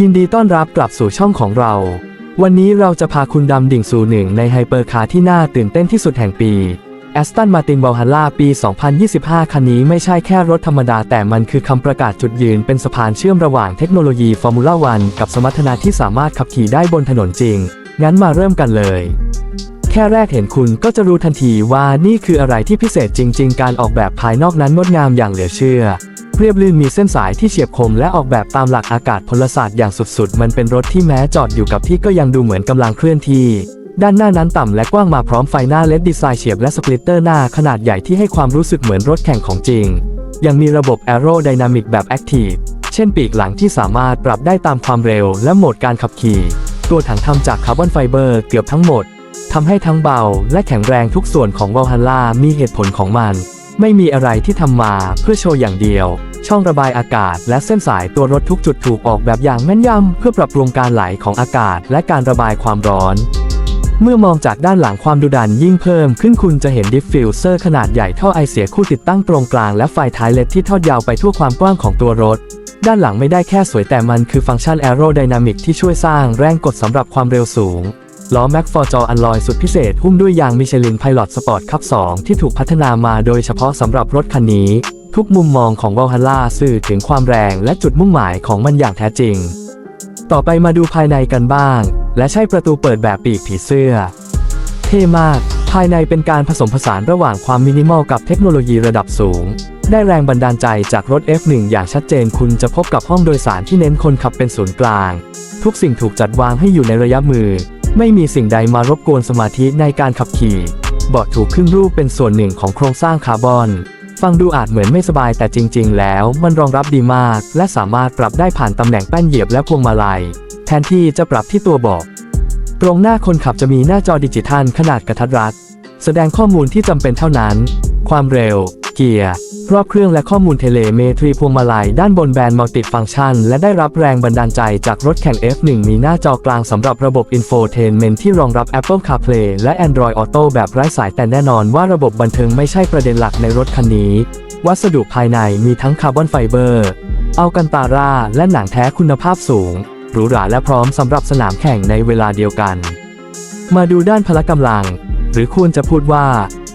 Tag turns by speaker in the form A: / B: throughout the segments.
A: ยินดีต้อนรับกลับสู่ช่องของเรา วันนี้เราจะพาคุณดำดิ่งสู่หนึ่งในไฮเปอร์คาร์ที่น่าตื่นเต้นที่สุดแห่งปี Aston Martin Valhalla ปี 2025 คันนี้ไม่ใช่แค่รถธรรมดาแต่มันคือคำประกาศจุดยืนเป็นสะพานเชื่อมระหว่างเทคโนโลยีฟอร์มูล่าวันกับสมรรถนะที่สามารถขับขี่ได้บนถนนจริง งั้นมาเริ่มกันเลย แค่แรกเห็นคุณก็จะรู้ทันทีว่านี่คืออะไรที่พิเศษจริง ๆ การออกแบบภายนอกนั้นงดงามอย่างเหลือเชื่อ เรียบลื่นมีเส้นสายที่เฉียบคมและออกแบบตามหลักอากาศพลศาสตร์อย่างสุดๆ มันเป็นรถที่แม้จอดอยู่กับที่ก็ยังดูเหมือนกำลังเคลื่อนที่ ด้านหน้านั้นต่ำและกว้างมาพร้อมไฟหน้าเลดดีไซน์เฉียบและสปลิตเตอร์หน้าขนาดใหญ่ที่ให้ความรู้สึกเหมือนรถแข่งของจริง ยังมีระบบ Aero Dynamic แบบ Active เช่นปีกหลังที่สามารถปรับได้ตามความเร็วและโหมดการขับขี่ ตัวถังทำจากคาร์บอนไฟเบอร์เกือบทั้งหมดทำให้ทั้งเบาและแข็งแรงทุกส่วนของว a ลฮั l ล่ามีเหตุผลของมัน ไม่มีอะไรที่ทำมาเพื่อโชว์อย่างเดียว ช่องระบายอากาศและเส้นสายตัวรถทุกจุดถูกออกแบบอย่างแม่นยำเพื่อปรับปรุงการไหลของอากาศและการระบายความร้อน เมื่อมองจากด้านหลังความดุดันยิ่งเพิ่มขึ้นคุณจะเห็นดิฟฟิวเซอร์ขนาดใหญ่ท่อไอเสียคู่ติดตั้งตรงกลางและไฟท้ายเลดที่ทอดยาวไปทั่วความกว้างของตัวรถ ด้านหลังไม่ได้แค่สวยแต่มันคือฟังก์ชัน Aerodynamic ที่ช่วยสร้างแรงกดสำหรับความเร็วสูง ล้อแม็กฟอร์จออันลอยสุดพิเศษหุ้มด้วยยางมิชลินไพลอตสปอร์ตคับ2ที่ถูกพัฒนามาโดยเฉพาะสำหรับรถคันนี้ ทุกมุมมองของว a ลฮั l ล่าสื่อถึงความแรงและจุดมุ่งหมายของมันอย่างแท้จริง ต่อไปมาดูภายในกันบ้าง และใช่ประตูเปิดแบบปีกผีเสื้อ เท่มาก ภายในเป็นการผสมผสานระหว่างความมินิมอลกับเทคโนโลยีระดับสูง ได้แรงบันดาลใจจากรถ F1 อย่างชัดเจนคุณจะพบกับห้องโดยสารที่เน้นคนขับเป็นศูนย์กลาง ทุกสิ่งถูกจัดวางให้อยู่ในระยะมือ ไม่มีสิ่งใดมารบกวนสมาธิในการขับขี่เบาะถูกขึ้นรูปเป็นส่วนหนึ่งของโครงสร้างคาร์บอน ฟังดูอาจเหมือนไม่สบายแต่จริง ๆ แล้วมันรองรับดีมาก และสามารถปรับได้ผ่านตำแหน่งแป้นเหยียบและพวงมาลัย แทนที่จะปรับที่ตัวเบาะตรงหน้าคนขับจะมีหน้าจอดิจิทัลขนาดกระทัดรัด แสดงข้อมูลที่จำเป็นเท่านั้น ความเร็ว เกียร์รอบเครื่องและข้อมูลเทเลเมตรีพวงมาลัยด้านบนแบนมัลติฟังชัน และได้รับแรงบันดาลใจจากรถแข่ง F1 มีหน้าจอกลางสำหรับระบบ Infotainment ที่รองรับ Apple CarPlay และ Android Auto แบบไร้สายแต่แน่นอนว่าระบบบันเทิงไม่ใช่ประเด็นหลักในรถคันนี้ วัสดุภายในมีทั้งคาร์บอนไฟเบอร์อัลกันตาราและหนังแท้คุณภาพสูงหรูหราและพร้อมสำหรับสนามแข่งในเวลาเดียวกัน มาดูด้านพละกำลัง หรือควรจะพูดว่า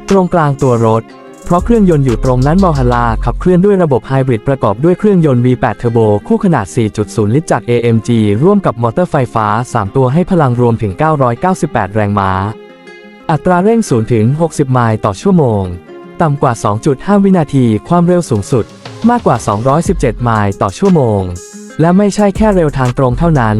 A: ตรงกลางตัวรถ เพราะเครื่องยนต์อยู่ตรงนั้นบอฮัลลาขับเคลื่อนด้วยระบบไฮบริดประกอบด้วยเครื่องยนต์ V8 เทอร์โบคู่ขนาด 4.0 ลิตรจาก AMG ร่วมกับมอเตอร์ไฟฟ้า 3 ตัวให้พลังรวมถึง 998 แรงม้า อัตราเร่ง 0 ถึง 60 ไมล์ต่อชั่วโมง ต่ำกว่า 2.5 วินาที ความเร็วสูงสุด มากกว่า 217 ไมล์ต่อชั่วโมง และไม่ใช่แค่เร็วทางตรงเท่านั้น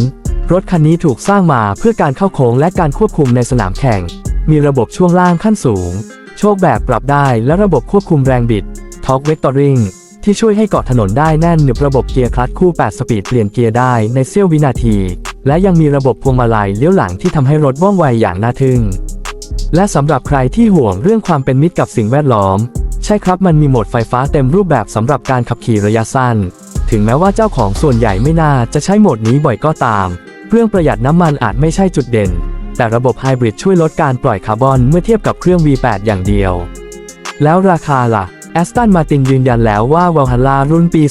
A: รถคันนี้ถูกสร้างมาเพื่อการเข้าโค้งและการควบคุมในสนามแข่ง มีระบบช่วงล่างขั้นสูง โชคแบบปรับได้และระบบควบคุมแรงบิด Torque Vectoring ที่ช่วยให้เกาะถนนได้แน่นหนึบระบบเกียร์คลัตช์คู่ 8 สปีดเปลี่ยนเกียร์ได้ในเสี้ยววินาที และยังมีระบบพวงมาลัยเลี้ยวหลังที่ทำให้รถว่องไวอย่างน่าทึ่ง และสำหรับใครที่ห่วงเรื่องความเป็นมิตรกับสิ่งแวดล้อม ใช่ครับมันมีโหมดไฟฟ้าเต็มรูปแบบสำหรับการขับขี่ระยะสั้น ถึงแม้ว่าเจ้าของส่วนใหญ่ไม่น่าจะใช้โหมดนี้บ่อยก็ตาม เรื่องประหยัดน้ำมันอาจไม่ใช่จุดเด่น แต่ระบบไฮบริดช่วยลดการปล่อยคาร์บอนเมื่อเทียบกับเครื่อง V8 อย่างเดียว แล้วราคาล่ะ a s t o n Martin ยืนยันแล้วว่า Valhalla รุ่นปี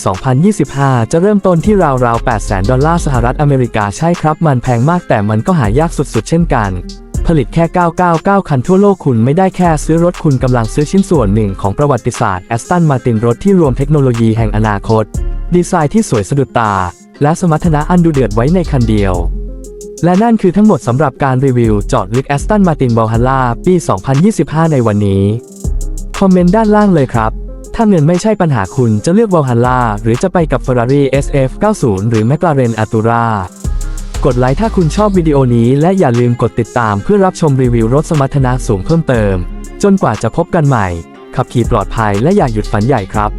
A: 2025 จะเริ่มต้นที่ราวๆ 800,000 ดอลลาร์สหรัฐอเมริกาใช่ครับ มันแพงมากแต่มันก็หายากสุดๆ เช่นกัน ผลิตแค่ 999 คันทั่วโลกคุณไม่ได้แค่ซื้อรถคุณกำลังซื้อชิ้นส่วนหนึ่งของประวัติศาสตร์ Aston Martin รถที่รวมเทคโนโลยีแห่งอนาคต ดีไซน์ที่สวยสะดุดตา และสมรรถนะอันดูเดือดไว้ในคันเดียว และนั่นคือทั้งหมดสำหรับการรีวิวจอดลึก Aston Martin Valhalla ปี 2025 ในวันนี้ คอมเมนต์ด้านล่างเลยครับ ถ้าเงินไม่ใช่ปัญหาคุณจะเลือก Valhalla หรือจะไปกับ Ferrari SF90 หรือ McLaren a t u r a กดไลค์ถ้าคุณชอบวิดีโอนี้และอย่าลืมกดติดตามเพื่อรับชมรีวิวรถสมรรถนะสูงเพิ่มเติม จนกว่าจะพบกันใหม่ ขับขี่ปลอดภัยและอย่าหยุดฝันใหญ่ครับ